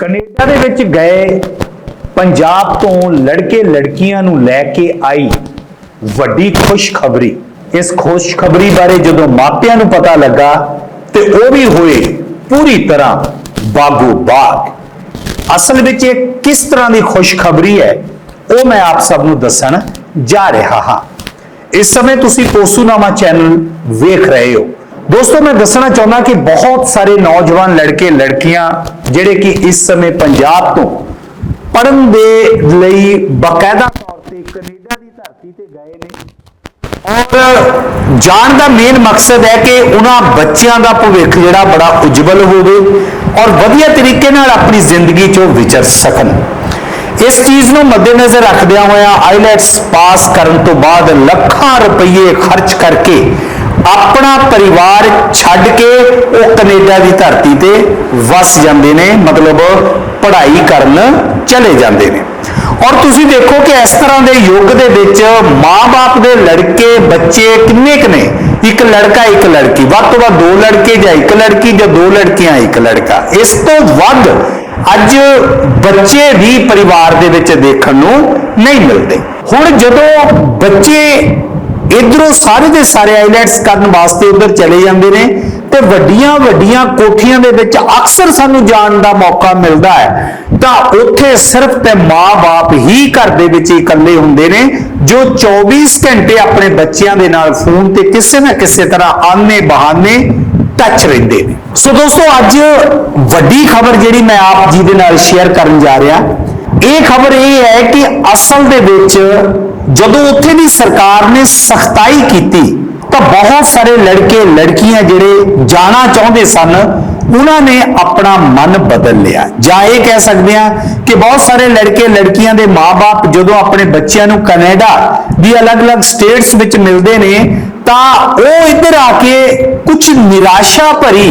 Canada ਦੇ ਵਿੱਚ ਗਏ, ਪੰਜਾਬ ਤੋਂ ਲੜਕੇ ਲੜਕੀਆਂ ਨੂੰ ਲੈ ਕੇ ਆਈ ਵੱਡੀ ਖੁਸ਼ਖਬਰੀ। ਇਸ ਖੁਸ਼ਖਬਰੀ ਬਾਰੇ ਜਦੋਂ ਮਾਪਿਆਂ ਨੂੰ ਪਤਾ ਲੱਗਾ ਤੇ ਉਹ ਵੀ ਹੋਏ ਪੂਰੀ ਤਰ੍ਹਾਂ ਬਾਗੋ ਬਾਗ ਅਸਲ ਵਿੱਚ ਇਹ ਕਿਸ ਤਰ੍ਹਾਂ ਦੀ ਖੁਸ਼ਖਬਰੀ ਹੈ, ਉਹ ਮੈਂ ਆਪ ਸਭ ਨੂੰ ਦੱਸਣ ਜਾ ਰਿਹਾ ਹਾਂ। ਇਸ ਸਮੇਂ ਤੁਸੀਂ ਪੋਸੂਨਾਮਾ ਚੈਨਲ ਵੇਖ ਰਹੇ ਹੋ। ਦੋਸਤੋ, ਮੈਂ ਦੱਸਣਾ ਚਾਹੁੰਦਾ ਕਿ ਬਹੁਤ ਸਾਰੇ ਨੌਜਵਾਨ ਲੜਕੇ, ਲੜਕੀਆਂ, ਜਿਹੜੇ ਕਿ ਇਸ ਸਮੇਂ ਪੰਜਾਬ ਤੋਂ ਪੜਨ ਦੇ ਲਈ ਬਕਾਇਦਾ ਤੌਰ ਤੇ ਕੈਨੇਡਾ ਦੀ ਧਰਤੀ ਤੇ ਗਏ ਨੇ। ਔਰ ਜਾਣ ਦਾ ਮੇਨ ਮਕਸਦ ਹੈ ਕਿ ਉਹਨਾਂ ਬੱਚਿਆਂ ਦਾ ਭਵਿੱਖ ਜਿਹੜਾ ਬੜਾ ਉਜਵਲ ਹੋਵੇ ਔਰ ਵਧੀਆ ਤਰੀਕੇ ਨਾਲ ਆਪਣੀ ਜ਼ਿੰਦਗੀ 'ਚੋਂ ਵਿਚਰ ਸਕਣ। ਇਸ ਚੀਜ਼ ਨੂੰ ਮੱਦੇਨਜ਼ਰ ਰੱਖਦਿਆਂ ਹੋਇਆ ਆਈਲੈਟਸ ਪਾਸ ਕਰਨ ਤੋਂ ਬਾਅਦ ਲੱਖਾਂ ਰੁਪਏ ਖਰਚ ਕਰਕੇ ਆਪਣਾ ਪਰਿਵਾਰ ਛੱਡ ਕੇ ਉਹ ਕੈਨੇਡਾ ਦੀ ਧਰਤੀ ਤੇ ਵਸ ਜਾਂਦੇ ਨੇ, ਮਤਲਬ ਪੜ੍ਹਾਈ ਕਰਨ ਚਲੇ ਜਾਂਦੇ ਨੇ। ਔਰ ਤੁਸੀਂ ਦੇਖੋ ਕਿ ਇਸ ਤਰ੍ਹਾਂ ਦੇ ਯੁੱਗ ਦੇ ਵਿੱਚ ਮਾਪੇ ਦੇ ਲੜਕੇ, ਬੱਚੇ ਕਿੰਨੇ ਕੁ ਨੇ? ਇੱਕ ਲੜਕਾ, ਇੱਕ ਲੜਕੀ। ਵੱਧ ਤੋਂ ਵੱਧ ਦੋ ਲੜਕੇ ਜਾਂ ਇੱਕ ਲੜਕੀ ਜਾਂ ਦੋ ਲੜਕੀਆਂ, ਇੱਕ ਲੜਕਾ। ਇਸ ਤੋਂ ਵੱਧ ਅੱਜ ਬੱਚੇ ਵੀ ਪਰਿਵਾਰ ਦੇ ਵਿੱਚ ਦੇਖਣ ਨੂੰ ਨਹੀਂ ਮਿਲਦੇ। ਹੁਣ ਜਦੋਂ ਬੱਚੇ ਇਧਰੋਂ ਸਾਰੇ ਦੇ ਸਾਰੇ ਆਈਲੈਟਸ ਕਰਨ ਵਾਸਤੇ ਉਧਰ ਚਲੇ ਜਾਂਦੇ ਨੇ ਤੇ ਵੱਡੀਆਂ ਵੱਡੀਆਂ ਕੋਠੀਆਂ ਦੇ ਵਿੱਚ ਅਕਸਰ ਸਾਨੂੰ ਜਾਣ ਦਾ ਮੌਕਾ ਮਿਲਦਾ ਹੈ। ਤਾਂ ਉੱਥੇ ਸਿਰਫ ਤੇ ਮਾਂ-ਬਾਪ ਹੀ ਘਰ ਦੇ ਵਿੱਚ ਇਕੱਲੇ ਹੁੰਦੇ ਨੇ, ਜੋ 24 ਘੰਟੇ ਆਪਣੇ ਬੱਚਿਆਂ ਦੇ ਨਾਲ ਫੋਨ ਤੇ ਕਿਸੇ ਨਾ ਕਿਸੇ ਤਰ੍ਹਾਂ ਆਨੇ ਬਹਾਨੇ ਟੱਚ ਰਹਿੰਦੇ ਨੇ। ਸੋ ਦੋਸਤੋ, ਅੱਜ ਵੱਡੀ ਖਬਰ ਜਿਹੜੀ ਮੈਂ ਆਪ ਜੀ ਦੇ ਨਾਲ ਸ਼ੇਅਰ ਕਰਨ ਜਾ ਰਿਹਾ, ਇਹ ਖਬਰ ਇਹ ਹੈ ਕਿ ਅਸਲ ਦੇ ਵਿੱਚ ਜਦੋਂ ਉੱਥੇ ਦੀ ਸਰਕਾਰ ਨੇ ਸਖਤਾਈ ਕੀਤੀ, ਤਾਂ ਬਹੁਤ ਸਾਰੇ ਲੜਕੇ, ਲੜਕੀਆਂ ਜਿਹੜੇ ਜਾਣਾ ਚਾਹੁੰਦੇ ਸਨ, ਉਹਨਾਂ ਨੇ ਆਪਣਾ ਮਨ ਬਦਲ ਲਿਆ। ਜਾਂ ਇਹ ਕਹਿ ਸਕਦੇ ਆ ਕਿ ਬਹੁਤ ਸਾਰੇ ਲੜਕੇ, ਲੜਕੀਆਂ ਦੇ ਮਾਪੇ ਜਦੋਂ ਆਪਣੇ ਬੱਚਿਆਂ ਨੂੰ ਕੈਨੇਡਾ ਦੀ ਅਲੱਗ-ਅਲੱਗ ਸਟੇਟਸ ਵਿੱਚ ਮਿਲਦੇ ਨੇ, ਤਾਂ ਉਹ ਇੱਧਰ ਆ ਕੇ ਕੁਝ ਨਿਰਾਸ਼ਾ ਭਰੀ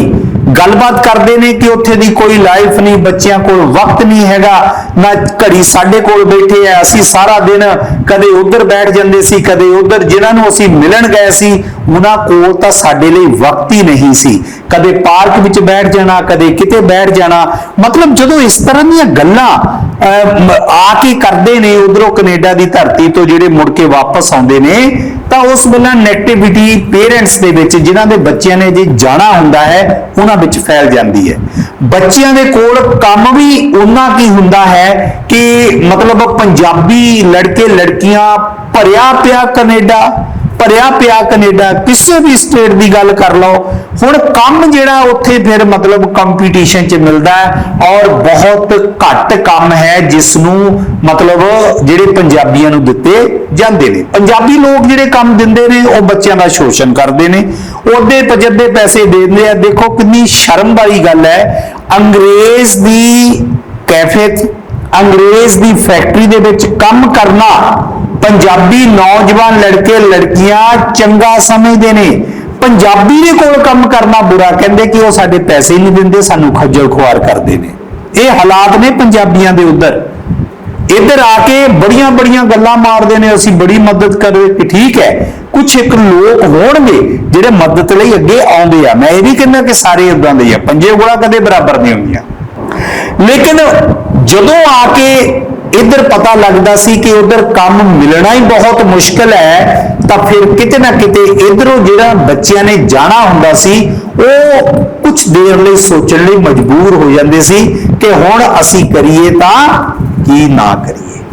ਗੱਲਬਾਤ ਕਰਦੇ ਨੇ ਕਿ ਉੱਥੇ ਦੀ ਕੋਈ ਲਾਈਫ ਨਹੀਂ, ਬੱਚਿਆਂ ਕੋਲ ਵਕਤ ਨਹੀਂ ਹੈਗਾ। ਨਾ ਘੜੀ ਸਾਡੇ ਕੋਲ ਬੈਠੇ ਆ, ਅਸੀਂ ਸਾਰਾ ਦਿਨ ਕਦੇ ਉੱਧਰ ਬੈਠ ਜਾਂਦੇ ਸੀ, ਕਦੇ ਉੱਧਰ ਜਿਨ੍ਹਾਂ ਨੂੰ ਅਸੀਂ ਮਿਲਣ ਗਏ ਸੀ, ਉਹਨਾਂ ਕੋਲ ਤਾਂ ਸਾਡੇ ਲਈ ਵਕਤ ਹੀ ਨਹੀਂ ਸੀ। ਕਦੇ ਪਾਰਕ ਵਿੱਚ ਬੈਠ ਜਾਣਾ, ਕਦੇ ਕਿਤੇ ਬੈਠ ਜਾਣਾ। ਮਤਲਬ ਜਦੋਂ ਇਸ ਤਰ੍ਹਾਂ ਦੀਆਂ ਗੱਲਾਂ ਆ ਕੇ ਕਰਦੇ ਨੇ ਉਧਰੋਂ ਕੈਨੇਡਾ ਦੀ ਧਰਤੀ ਤੋਂ ਜਿਹੜੇ ਮੁੜ ਕੇ ਵਾਪਸ ਆਉਂਦੇ ਨੇ, ਤਾਂ ਉਸ ਵੇਲੇ ਨੈਗੇਟਿਵਿਟੀ ਪੇਰੈਂਟਸ ਦੇ ਵਿੱਚ ਜਿਨ੍ਹਾਂ ਦੇ ਬੱਚਿਆਂ ਨੇ ਜੇ ਜਾਣਾ ਹੁੰਦਾ ਹੈ, ਉਹਨਾਂ ਵਿੱਚ ਫੈਲ ਜਾਂਦੀ ਹੈ। ਬੱਚਿਆਂ ਦੇ ਕੋਲ ਕੰਮ ਵੀ ਉਹਨਾਂ ਕੀ ਹੁੰਦਾ ਹੈ ਕਿ ਮਤਲਬ ਪੰਜਾਬੀ ਲੜਕੇ ਲੜਕੀਆਂ ਭਰਿਆ ਪਿਆ ਕੈਨੇਡਾ ਭਰਿਆ ਪਿਆ ਕੈਨੇਡਾ, ਕਿਸੇ ਵੀ ਸਟੇਟ ਦੀ ਗੱਲ ਕਰ ਲਓ, ਹੁਣ ਕੰਮ ਜਿਹੜਾ ਉੱਥੇ ਫਿਰ ਮਤਲਬ ਕੰਪੀਟੀਸ਼ਨ 'ਚ ਮਿਲਦਾ ਹੈ ਔਰ ਬਹੁਤ ਘੱਟ ਕੰਮ ਹੈ ਜਿਸ ਨੂੰ ਮਤਲਬ ਜਿਹੜੇ ਪੰਜਾਬੀਆਂ ਨੂੰ ਦਿੱਤੇ ਜਾਂਦੇ ਨੇ। ਪੰਜਾਬੀ ਲੋਕ ਜਿਹੜੇ ਕੰਮ ਦਿੰਦੇ ਨੇ, ਉਹ ਬੱਚਿਆਂ ਦਾ ਸ਼ੋਸ਼ਣ ਕਰਦੇ ਨੇ, ਉਹਦੇ ਪਜੱਦੇ ਪੈਸੇ ਦੇ ਦਿੰਦੇ ਆ। ਦੇਖੋ ਕਿੰਨੀ ਸ਼ਰਮ ਵਾਲੀ ਗੱਲ ਹੈ, ਅੰਗਰੇਜ਼ ਦੀ ਕੈਫੇ 'ਚ ਅੰਗਰੇਜ਼ ਦੀ ਫੈਕਟਰੀ ਦੇ ਵਿੱਚ ਕੰਮ ਕਰਨਾ ਪੰਜਾਬੀ ਨੌਜਵਾਨ ਲੜਕੇ, ਲੜਕੀਆਂ ਚੰਗਾ ਸਮਝਦੇ ਨੇ। ਪੰਜਾਬੀ ਦੇ ਕੋਲ ਕੰਮ ਕਰਨਾ ਬੁਰਾ ਕਹਿੰਦੇ ਕਿ ਉਹ ਸਾਡੇ ਪੈਸੇ ਨਹੀਂ ਦਿੰਦੇ, ਸਾਨੂੰ ਖੱਜਲ ਖੁਆਰ ਕਰਦੇ ਨੇ। ਇਹ ਹਾਲਾਤ ਨੇ ਪੰਜਾਬੀਆਂ ਦੇ ਉਧਰ। ਇੱਧਰ ਆ ਕੇ ਬੜੀਆਂ ਬੜੀਆਂ ਗੱਲਾਂ ਮਾਰਦੇ ਨੇ, ਅਸੀਂ ਬੜੀ ਮਦਦ ਕਰਦੇ ਕਿ ਠੀਕ ਹੈ ਕੁਝ ਇੱਕ ਲੋਕ ਹੋਣਗੇ ਜਿਹੜੇ ਮਦਦ ਲਈ ਅੱਗੇ ਆਉਂਦੇ ਆ। ਮੈਂ ਇਹ ਵੀ ਕਹਿੰਦਾ ਕਿ ਸਾਰੇ ਇਦਾਂ ਦੇ ਆ, ਪੰਜੇ ਗੋਲਾ ਕਦੇ ਬਰਾਬਰ ਨਹੀਂ ਹੁੰਦੀਆਂ। ਲੇਕਿਨ ਜਦੋਂ ਆ ਕੇ ਇੱਧਰ ਪਤਾ ਲੱਗਦਾ ਸੀ ਕਿ ਉਧਰ ਕੰਮ ਮਿਲਣਾ ਹੀ ਬਹੁਤ ਮੁਸ਼ਕਲ ਹੈ, ਤਾਂ ਫਿਰ ਕਿਤੇ ਨਾ ਕਿਤੇ ਇਧਰੋਂ ਜਿਹੜਾ ਬੱਚਿਆਂ ਨੇ ਜਾਣਾ ਹੁੰਦਾ ਸੀ, ਉਹ ਕੁਝ ਦੇਰ ਲਈ ਸੋਚਣ ਲਈ ਮਜਬੂਰ ਹੋ ਜਾਂਦੇ ਸੀ ਕਿ ਹੁਣ ਅਸੀਂ ਕਰੀਏ ਤਾਂ ਕੀ ਨਾ ਕਰੀਏ।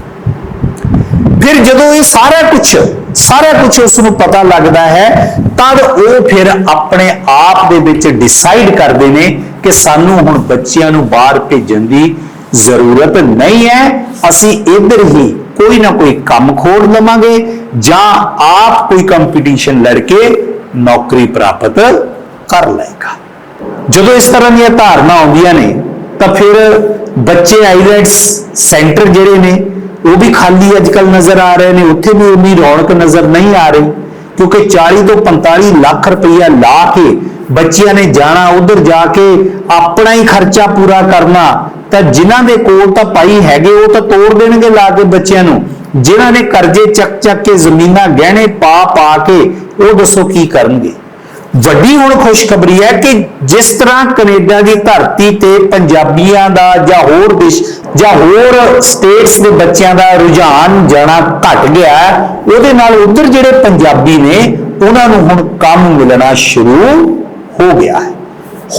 ਫਿਰ ਜਦੋਂ ਇਹ ਸਾਰਾ ਕੁਝ ਸਾਰਾ ਕੁਝ ਉਸ ਨੂੰ ਪਤਾ ਲੱਗਦਾ ਹੈ, ਤਦ ਉਹ ਫਿਰ ਆਪਣੇ ਆਪ ਦੇ ਵਿੱਚ ਡਿਸਾਈਡ ਕਰਦੇ ਨੇ ਕਿ ਸਾਨੂੰ ਹੁਣ ਬੱਚਿਆਂ ਨੂੰ ਬਾਹਰ ਭੇਜਣ ਦੀ ਜ਼ਰੂਰਤ ਨਹੀਂ ਹੈ, ਅਸੀਂ ਇੱਧਰ ਹੀ ਕੋਈ ਨਾ ਕੋਈ ਕੰਮ ਖੋੜ ਲਵਾਂਗੇ ਜਾਂ ਆਪ ਕੋਈ ਕੰਪੀਟੀਸ਼ਨ ਲੜ ਕੇ ਨੌਕਰੀ ਪ੍ਰਾਪਤ ਕਰ ਲਏਗਾ। ਜਦੋਂ ਇਸ ਤਰ੍ਹਾਂ ਦੀਆਂ ਧਾਰਨਾ ਆਉਂਦੀਆਂ ਨੇ, ਤਾਂ ਫਿਰ ਬੱਚੇ ਆਈਲੈਟਸ ਸੈਂਟਰ ਜਿਹੜੇ ਨੇ, ਉਹ ਵੀ ਖਾਲੀ ਅੱਜਕੱਲ ਨਜ਼ਰ ਆ ਰਹੇ ਨੇ, ਉੱਥੇ ਵੀ ਉਨੀ ਰੌਣਕ ਨਜ਼ਰ ਨਹੀਂ ਆ ਰਹੀ, ਕਿਉਂਕਿ 40 ਤੋਂ 45 ਲੱਖ ਰੁਪਈਆ ਲਾ ਕੇ ਬੱਚਿਆਂ ਨੇ ਜਾਣਾ, ਉਧਰ ਜਾ ਕੇ ਆਪਣਾ ਹੀ ਖਰਚਾ ਪੂਰਾ ਕਰਨਾ ਤਾਂ ਜਿਨ੍ਹਾਂ ਦੇ ਕੋਲ ਤਾਂ ਪਾਈ ਹੈਗੇ, ਉਹ ਤਾਂ ਤੋੜ ਦੇਣਗੇ ਲਾ ਕੇ ਬੱਚਿਆਂ ਨੂੰ। ਜਿਨ੍ਹਾਂ ਨੇ ਕਰਜ਼ੇ ਚੱਕ ਚੱਕ ਕੇ ਜ਼ਮੀਨਾਂ ਗਹਿਣੇ ਪਾ ਪਾ ਕੇ, ਉਹ ਦੱਸੋ ਕੀ ਕਰਨਗੇ? ਵੱਡੀ ਹੁਣ ਖੁਸ਼ਖਬਰੀ ਹੈ ਕਿ ਜਿਸ ਤਰ੍ਹਾਂ ਕੈਨੇਡਾ ਦੀ ਧਰਤੀ ਤੇ ਪੰਜਾਬੀਆਂ ਦਾ ਜਾਂ ਹੋਰ ਦੇਸ਼, ਜਾਂ ਹੋਰ ਸਟੇਟਸ ਦੇ ਬੱਚਿਆਂ ਦਾ ਰੁਝਾਨ ਜਾਣਾ ਘਟ ਗਿਆ ਉਹਦੇ ਨਾਲ ਉਧਰ ਜਿਹੜੇ ਪੰਜਾਬੀ ਨੇ, ਉਹਨਾਂ ਨੂੰ ਹੁਣ ਕੰਮ ਮਿਲਣਾ ਸ਼ੁਰੂ ਹੋ ਗਿਆ ਹੈ।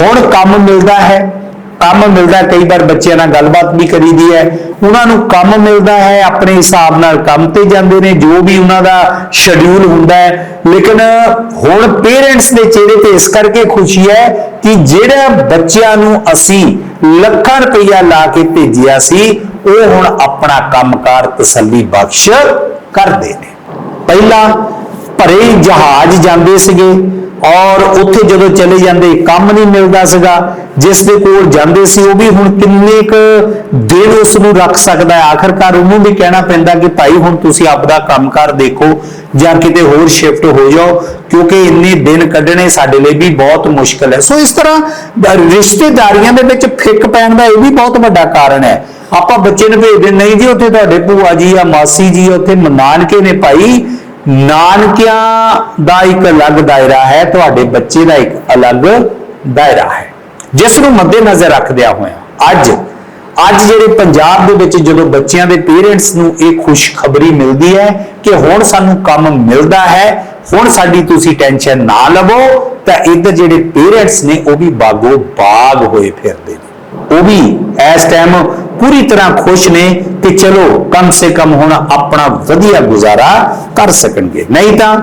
ਹੁਣ ਕੰਮ ਮਿਲਦਾ ਹੈ। ਕੰਮ ਮਿਲਦਾ ਕਈ ਵਾਰ ਬੱਚਿਆਂ ਨਾਲ ਗੱਲਬਾਤ ਵੀ ਕਰੀਦੀ ਹੈ। ਉਹਨਾਂ ਨੂੰ ਕੰਮ ਮਿਲਦਾ ਹੈ, ਆਪਣੇ ਹਿਸਾਬ ਨਾਲ ਕੰਮ ਤੇ ਜਾਂਦੇ ਨੇ, ਜੋ ਵੀ ਉਹਨਾਂ ਦਾ ਸ਼ਡਿਊਲ ਹੁੰਦਾ ਹੈ। ਲੇਕਿਨ ਹੁਣ ਪੇਰੈਂਟਸ ਦੇ ਚਿਹਰੇ ਤੇ ਇਸ ਕਰਕੇ ਖੁਸ਼ੀ ਹੈ ਕਿ ਜਿਹੜਾ ਬੱਚਿਆਂ ਨੂੰ ਅਸੀਂ ਲੱਖਾਂ ਰੁਪਈਆ ਲਾ ਕੇ ਭੇਜਿਆ ਸੀ, ਉਹ ਹੁਣ ਆਪਣਾ ਕੰਮਕਾਰ ਤਸੱਲੀ ਬਖਸ਼ ਕਰਦੇ ਨੇ। ਪਹਿਲਾਂ ਭਰੇ ਜਹਾਜ਼ ਜਾਂਦੇ ਸੀਗੇ ਔਰ ਉੱਥੇ ਜਦੋਂ ਚਲੇ ਜਾਂਦੇ, ਕੰਮ ਨਹੀਂ ਮਿਲਦਾ ਸੀਗਾ, ਜਿਸ ਦੇ ਕੋਲ ਜਾਂਦੇ ਸੀ, ਉਹ ਵੀ ਹੁਣ ਕਿੰਨੇ ਕੁ ਦਿਨ ਉਸ ਨੂੰ ਰੱਖ ਸਕਦਾ ਹੈ। ਆਖਰਕਾਰ ਉਹਨੂੰ ਵੀ ਕਹਿਣਾ ਪੈਂਦਾ ਕਿ ਭਾਈ, ਹੁਣ ਤੁਸੀਂ ਆਪਦਾ ਕੰਮਕਾਰ ਦੇਖੋ ਜਾਂ ਕਿਤੇ ਹੋਰ ਸ਼ਿਫਟ ਹੋ ਜਾਓ, ਕਿਉਂਕਿ ਇੰਨੇ ਦਿਨ ਕੱਢਣੇ ਸਾਡੇ ਲਈ ਵੀ ਬਹੁਤ ਮੁਸ਼ਕਲ ਹੈ। ਸੋ ਇਸ ਤਰ੍ਹਾਂ ਰਿਸ਼ਤੇਦਾਰੀਆਂ ਦੇ ਵਿੱਚ ਫਿੱਕ ਪੈਣ ਦਾ ਇਹ ਵੀ ਬਹੁਤ ਵੱਡਾ ਕਾਰਨ ਹੈ। ਆਪਾਂ ਬੱਚੇ ਨੂੰ ਭੇਜਦੇ ਨਹੀਂ ਜੀ, ਉੱਥੇ ਤੁਹਾਡੇ ਭੂਆ ਜੀ ਜਾਂ ਮਾਸੀ ਜੀ ਉੱਥੇ ਮਨਾਨਕੇ ਨੇ ਭਾਈ ਨਾਨਕਿਆਂ ਦਾ ਇੱਕ ਅਲੱਗ ਦਾਇਰਾ ਹੈ, ਤੁਹਾਡੇ ਬੱਚੇ ਦਾ ਇੱਕ ਅਲੱਗ ਦਾਇਰਾ ਹੈ। ਜਿਸ ਨੂੰ ਮੱਦੇਨਜ਼ਰ ਰੱਖਦਿਆਂ ਹੋਇਆ, ਅੱਜ ਅੱਜ ਜਿਹੜੇ ਪੰਜਾਬ ਦੇ ਵਿੱਚ ਜਦੋਂ ਬੱਚਿਆਂ ਦੇ ਪੇਰੈਂਟਸ ਨੂੰ ਇਹ ਖੁਸ਼ਖਬਰੀ ਮਿਲਦੀ ਹੈ ਕਿ ਹੁਣ ਸਾਨੂੰ ਕੰਮ ਮਿਲਦਾ ਹੈ, ਹੁਣ ਸਾਡੀ ਤੁਸੀਂ ਟੈਨਸ਼ਨ ਨਾ ਲਵੋ, ਤਾਂ ਇੱਧਰ ਜਿਹੜੇ ਪੇਰੈਂਟਸ ਨੇ ਉਹ ਵੀ ਬਾਗੋ ਬਾਗ ਹੋਏ ਫਿਰਦੇ ਨੇ। ਉਹ ਵੀ ਇਸ ਟਾਈਮ ਪੂਰੀ ਤਰ੍ਹਾਂ ਖੁਸ਼ ਨੇ ਕਿ ਚਲੋ ਕਮ ਸੇ ਕਮ ਹੁਣ ਆਪਣਾ ਵਧੀਆ ਗੁਜ਼ਾਰਾ ਕਰ ਸਕਣਗੇ। ਨਹੀਂ ਤਾਂ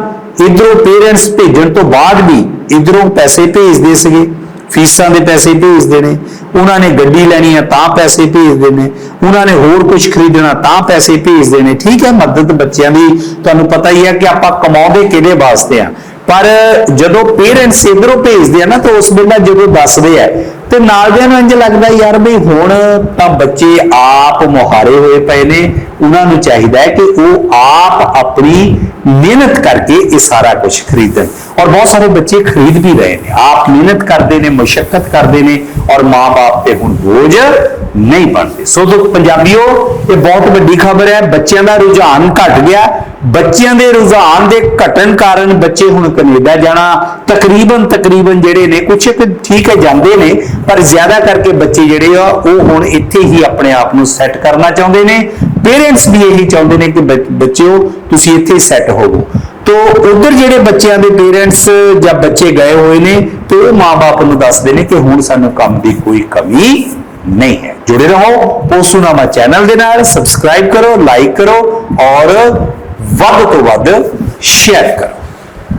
ਇਧਰੋਂ ਪੇਰੈਂਟਸ ਭੇਜਣ ਤੋਂ ਬਾਅਦ ਵੀ ਇਧਰੋਂ ਪੈਸੇ ਭੇਜਦੇ ਸੀਗੇ, ਫੀਸਾਂ ਦੇ ਪੈਸੇ ਭੇਜਦੇ ਨੇ, ਉਹਨਾਂ ਨੇ ਗੱਡੀ ਲੈਣੀ ਹੈ ਤਾਂ ਪੈਸੇ ਭੇਜਦੇ ਨੇ, ਉਹਨਾਂ ਨੇ ਹੋਰ ਕੁਝ ਖਰੀਦਣਾ ਤਾਂ ਪੈਸੇ ਭੇਜਦੇ ਨੇ। ਠੀਕ ਹੈ, ਮਦਦ ਬੱਚਿਆਂ ਦੀ ਤੁਹਾਨੂੰ ਪਤਾ ਹੀ ਹੈ ਕਿ ਆਪਾਂ ਕਮਾਉਂਦੇ ਕਿਹਦੇ ਵਾਸਤੇ ਆ? ਪਰ ਜਦੋਂ ਪੇਰੈਂਟਸ ਇਧਰੋਂ ਭੇਜਦੇ ਆ ਨਾ, ਤਾਂ ਉਸ ਵੇਲੇ ਜਦੋਂ ਦੱਸਦੇ ਆ, ਤੇ ਨਾਲ ਦਿਆਂ ਨੂੰ ਇੰਜ ਲੱਗਦਾ ਯਾਰ ਬਈ ਹੁਣ ਤਾਂ ਬੱਚੇ ਆਪ ਮੁਹਾਰੇ ਹੋਏ ਪਏ ਨੇ। ਉਹਨਾਂ ਨੂੰ ਚਾਹੀਦਾ ਹੈ ਕਿ ਉਹ ਆਪ ਆਪਣੀ ਮਿਹਨਤ ਕਰਕੇ ਇਹ ਸਾਰਾ ਕੁਝ ਖਰੀਦਣ। ਔਰ ਬਹੁਤ ਸਾਰੇ ਬੱਚੇ ਖਰੀਦ ਵੀ ਰਹੇ ਨੇ। ਆਪ ਮਿਹਨਤ ਕਰਦੇ ਨੇ ਮੁਸ਼ਕਲ ਕਰਦੇ ਨੇ, ਔਰ ਮਾਪੇ ਤੇ ਹੁਣ ਬੋਝ ਨਹੀਂ ਬਣਦੇ। ਸੋ ਦੋ ਪੰਜਾਬੀਓ, ਇਹ ਬਹੁਤ ਵੱਡੀ ਖਬਰ ਹੈ, ਬੱਚਿਆਂ ਦਾ ਰੁਝਾਨ ਘਟ ਗਿਆ। ਬੱਚਿਆਂ ਦੇ ਰੁਝਾਨ ਦੇ ਘਟਣ ਕਾਰਨ ਬੱਚੇ ਹੁਣ ਕੈਨੇਡਾ ਜਾਣਾ, ਤਕਰੀਬਨ ਤਕਰੀਬਨ ਜਿਹੜੇ ਨੇ, ਕੁਛ ਕੁ ਠੀਕ ਹੈ, ਜਾਂਦੇ ਨੇ, ਪਰ ਜ਼ਿਆਦਾ ਕਰਕੇ ਬੱਚੇ ਜਿਹੜੇ ਆ, ਉਹ ਹੁਣ ਇੱਥੇ ਹੀ ਆਪਣੇ ਆਪ ਨੂੰ ਸੈੱਟ ਕਰਨਾ ਚਾਹੁੰਦੇ ਨੇ। ਪੇਰੈਂਟਸ ਵੀ ਇਹੀ ਚਾਹੁੰਦੇ ਨੇ ਕਿ ਬੱਚ- ਬੱਚਿਓ, ਤੁਸੀਂ ਇੱਥੇ ਸੈੱਟ ਹੋਵੋ। ਤੋ ਉਧਰ ਜਿਹੜੇ ਬੱਚਿਆਂ ਦੇ ਪੇਰੈਂਟਸ ਜਾਂ ਬੱਚੇ ਗਏ ਹੋਏ ਨੇ, ਤੇ ਉਹ ਮਾਪੇ ਨੂੰ ਦੱਸਦੇ ਨੇ ਕਿ ਹੁਣ ਸਾਨੂੰ ਕੰਮ ਦੀ ਕੋਈ ਕਮੀ ਨਹੀਂ ਹੈ। ਜੁੜੇ ਰਹੋ, ਪੋਸੂਨਾਮਾ ਚੈਨਲ ਦੇ ਨਾਲ ਸਬਸਕ੍ਰਾਈਬ ਕਰੋ ਲਾਈਕ ਕਰੋ ਔਰ ਵੱਧ ਤੋਂ ਵੱਧ ਸ਼ੇਅਰ ਕਰੋ।